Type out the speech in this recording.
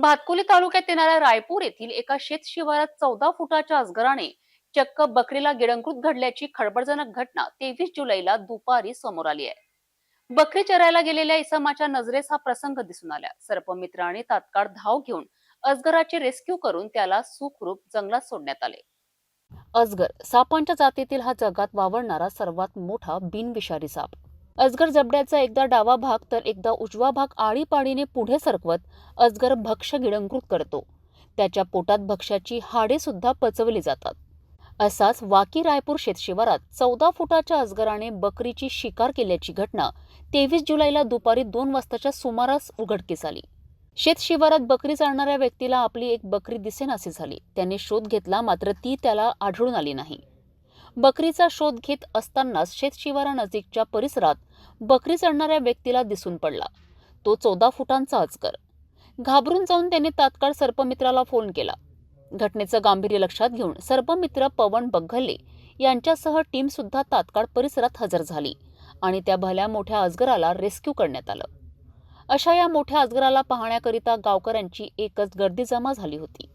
भातकुली तालुक्यात येणाऱ्या रायपूर येथील एका शेत शिवारात चौदा फुटाच्या अजगराने चक्क बकरीला गिळंकृत घडल्याची खळबळजनक घटना तेवीस जुलैला दुपारी समोर आली आहे. बकरी चरायला गेलेल्या इसमाच्या नजरेस हा प्रसंग दिसून आला. सर्पमित्राने तात्काळ धाव घेऊन अजगराचे रेस्क्यू करून त्याला सुखरूप जंगलात सोडण्यात आले. अजगर सापांच्या जातीतील हा जगात वावरणारा सर्वात मोठा बिनविषारी साप. अजगर जबड्याचा एकदा डावा भाग तर एकदा उजवा भाग आळीपाळीने पुढे सरकवत अजगर भक्ष गिळंकृत करतो. त्याच्या पोटात भक्ष्याची हाडे सुद्धा पचवली जातात. असाच वाकी रायपूर शेतशिवारात चौदा फुटाच्या अजगराने बकरीची शिकार केल्याची घटना तेवीस जुलैला दुपारी दोन वाजताच्या सुमारास उघडकीस आली. शेतशिवारात बकरी चालणाऱ्या व्यक्तीला आपली एक बकरी दिसेनाशी झाली. त्याने शोध घेतला मात्र ती त्याला आढळून आली नाही. बकरीचा शोध घेत असतानाच शेतशिवारा नजीकच्या परिसरात बकरी चढणाऱ्या व्यक्तीला दिसून पडला. तो चौदा फुटांचा अजगर. घाबरून जाऊन त्याने तात्काळ सर्पमित्राला फोन केला. घटनेचं गांभीर्य लक्षात घेऊन सर्पमित्र पवन बघल्ले यांच्यासह टीम सुद्धा तात्काळ परिसरात हजर झाली आणि त्या भल्या मोठ्या अजगराला रेस्क्यू करण्यात आलं. अशा या मोठ्या अजगराला पाहण्याकरिता गावकऱ्यांची एकच गर्दी जमा झाली होती.